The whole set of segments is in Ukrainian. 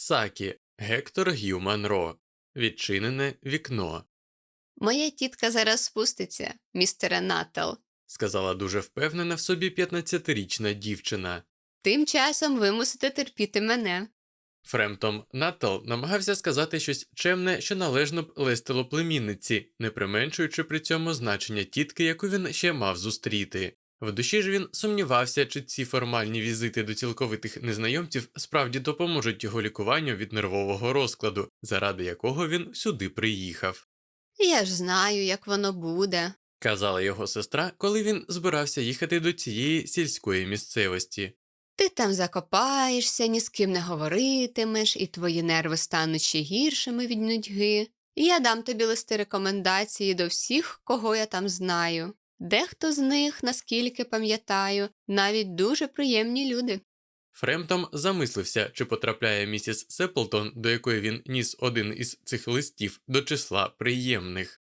Сакі Гектор Гью Манро. Відчинене вікно. Моя тітка зараз спуститься, містере Натал. сказала дуже впевнена в собі 15-річна дівчина. Тим часом ви мусите терпіти мене. Фремтом Наттл намагався сказати щось чемне, що належно б лестило племінниці, не применшуючи при цьому значення тітки, яку він ще мав зустріти. В душі ж він сумнівався, чи ці формальні візити до цілковитих незнайомців справді допоможуть його лікуванню від нервового розкладу, заради якого він сюди приїхав. Я ж знаю, як воно буде. Казала його сестра, коли він збирався їхати до цієї сільської місцевості. Ти там закопаєшся, ні з ким не говоритимеш, і твої нерви стануть ще гіршими від нудьги. Я дам тобі листи рекомендації до всіх, кого я там знаю. Дехто з них, наскільки пам'ятаю, навіть дуже приємні люди. Фремтом замислився, чи потрапляє місіс Сеплтон, до якої він ніс один із цих листів, до числа приємних.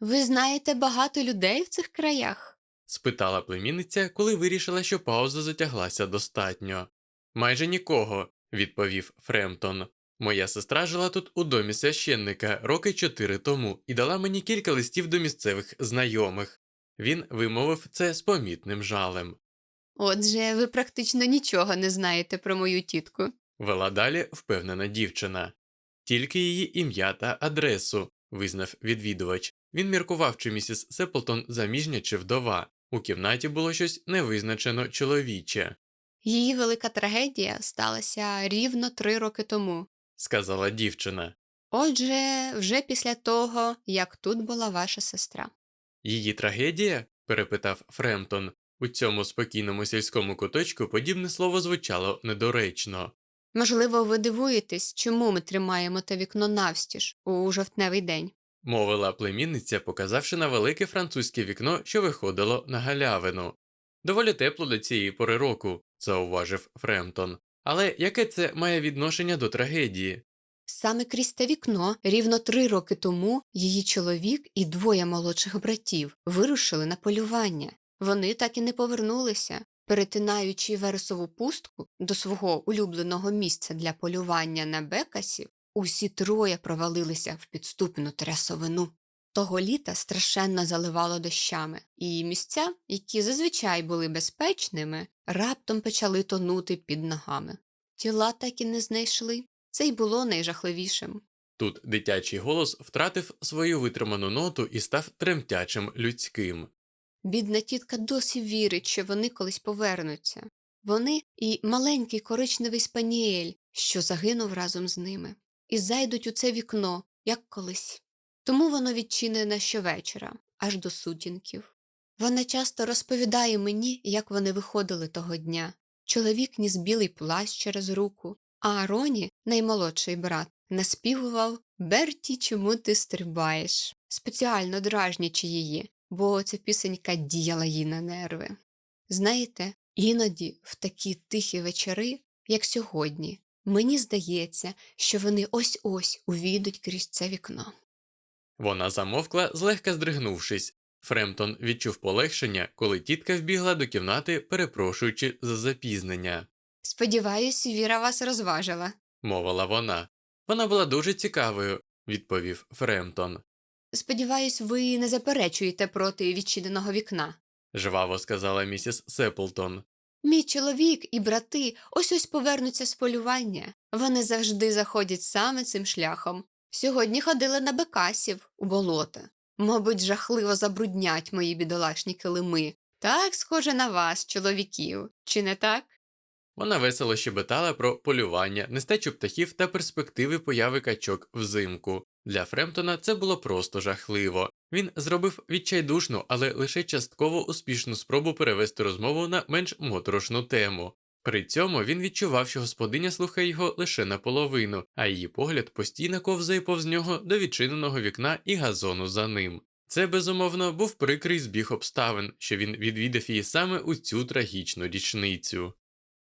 Ви знаєте багато людей в цих краях? спитала племінниця, коли вирішила, що пауза затяглася достатньо. Майже нікого, відповів Фремтон. Моя сестра жила тут у домі священника роки чотири тому і дала мені кілька листів до місцевих знайомих. Він вимовив це з помітним жалем. Отже, ви практично нічого не знаєте про мою тітку. Вела далі впевнена дівчина. Тільки її ім'я та адресу, визнав відвідувач. Він міркував, чи місіс Сеплтон заміжня чи вдова. У кімнаті було щось невизначено чоловіче, Її велика трагедія сталася рівно три роки тому. сказала дівчина. Отже, вже після того, як тут була ваша сестра. Її трагедія? перепитав Фремтон. У цьому спокійному сільському куточку подібне слово звучало недоречно. Можливо, ви дивуєтесь, чому ми тримаємо те вікно навстіж у жовтневий день. мовила племінниця, показавши на велике французьке вікно, що виходило на галявину. Доволі тепло до цієї пори року, зауважив Фремтон. Але яке це має відношення до трагедії? Саме крізь те вікно, рівно три роки тому, її чоловік і двоє молодших братів вирушили на полювання. Вони так і не повернулися. Перетинаючи вересову пустку до свого улюбленого місця для полювання на бекасів, усі троє провалилися в підступну трясовину. Того літа страшенно заливало дощами, і місця, які зазвичай були безпечними, раптом почали тонути під ногами. Тіла так і не знайшли. Це й було найжахливішим. Тут дитячий голос втратив свою витриману ноту і став тремтячим людським. Бідна тітка досі вірить, що вони колись повернуться. Вони і маленький коричневий спаніель, що загинув разом з ними, і зайдуть у це вікно, як колись. Тому воно відчинене щовечора, аж до сутінків. Вона часто розповідає мені, як вони виходили того дня. Чоловік ніс білий плащ через руку, а Роні, наймолодший брат, наспівував Берті, чому ти стрибаєш, спеціально дражнячи її, бо ця пісенька діяла їй на нерви. Знаєте, іноді в такі тихі вечори, як сьогодні, мені здається, що вони ось ось увійдуть крізь це вікно. Вона замовкла, злегка здригнувшись. Фремтон відчув полегшення, коли тітка вбігла до кімнати, перепрошуючи за запізнення. Сподіваюсь, Віра вас розважила. мовила вона. Вона була дуже цікавою, відповів Фремтон. Сподіваюсь, ви не заперечуєте проти відчиненого вікна. Жваво сказала місіс Сеплтон. Мій чоловік і брати ось ось повернуться з полювання. Вони завжди заходять саме цим шляхом. Сьогодні ходили на бекасів у болота. Мабуть, жахливо забруднять мої бідолашні килими. Так схоже на вас, чоловіків, чи не так? Вона весело щебетала про полювання, нестечу птахів та перспективи появи качок взимку. Для Фремтона це було просто жахливо. Він зробив відчайдушну, але лише частково успішну спробу перевести розмову на менш моторошну тему. При цьому він відчував, що господиня слухає його лише наполовину, а її погляд постійно ковзає повз нього до відчиненого вікна і газону за ним. Це, безумовно, був прикрий збіг обставин, що він відвідав її саме у цю трагічну річницю.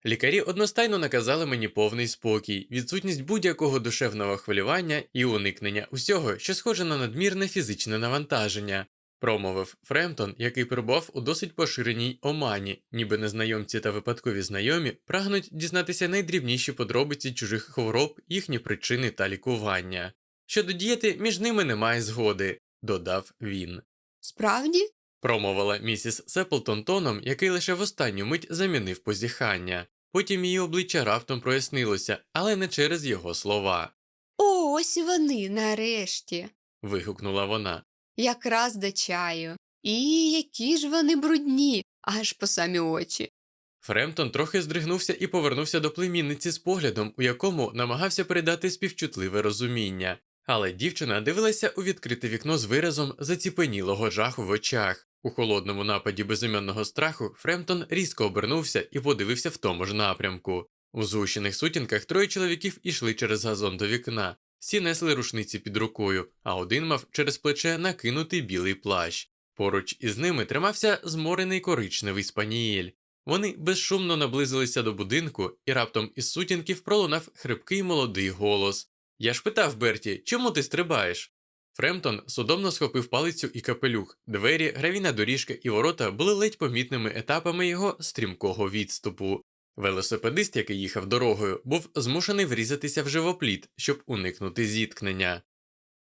Лікарі одностайно наказали мені повний спокій, відсутність будь-якого душевного хвилювання і уникнення усього, що схоже на надмірне фізичне навантаження. промовив Фремтон, який перебував у досить поширеній омані, ніби незнайомці та випадкові знайомі прагнуть дізнатися найдрібніші подробиці чужих хвороб, їхні причини та лікування. Щодо дієти, між ними немає згоди, додав він. Справді? Промовила місіс Сеплтон тоном, який лише в останню мить замінив позіхання. Потім її обличчя раптом прояснилося, але не через його слова. Ось вони, нарешті. Вигукнула вона. Якраз до чаю. І які ж вони брудні, аж по самі очі. Фремтон трохи здригнувся і повернувся до племінниці з поглядом, у якому намагався передати співчутливе розуміння. Але дівчина дивилася у відкрите вікно з виразом заціпенілого жаху в очах. У холодному нападі безіменного страху Фремтон різко обернувся і подивився в тому ж напрямку. У згущених сутінках троє чоловіків ішли через газон до вікна. Всі несли рушниці під рукою, а один мав через плече накинутий білий плащ. Поруч із ними тримався зморений коричневий спанієль. Вони безшумно наблизилися до будинку, і раптом із сутінків пролунав хрипкий молодий голос. Я ж питав Берті, чому ти стрибаєш? Фремтон судомно схопив палицю і капелюх. Двері, гравійна доріжка і ворота були ледь помітними етапами його стрімкого відступу. Велосипедист, який їхав дорогою, був змушений врізатися в живопліт, щоб уникнути зіткнення.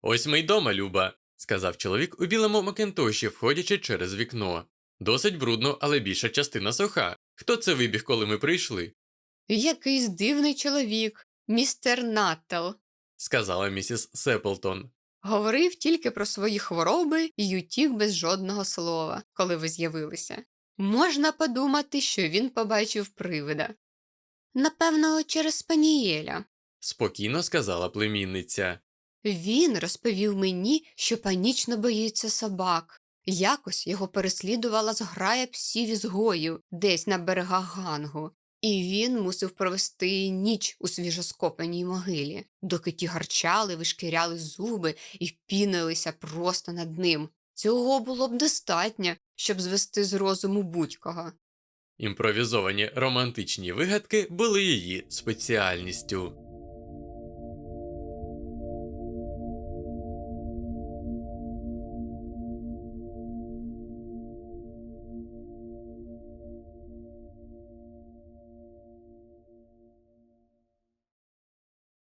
Ось ми й дома, Люба, сказав чоловік у білому макентоші, входячи через вікно. Досить брудно, але більша частина суха. Хто це вибіг, коли ми прийшли? Якийсь дивний чоловік, містер Наттел. сказала місіс Сеплтон. Говорив тільки про свої хвороби і утік без жодного слова, коли ви з'явилися. Можна подумати, що він побачив привида. Напевно, через спанієля. Спокійно сказала племінниця. Він розповів мені, що панічно боїться собак. Якось його переслідувала зграя псів ізгоїв десь на берегах Гангу, і він мусив провести ніч у свіжоскопаній могилі, доки ті гарчали, вишкіряли зуби і пінилися просто над ним. Цього було б достатньо, щоб звести з розуму будь-кого. Імпровізовані романтичні вигадки були її спеціальністю.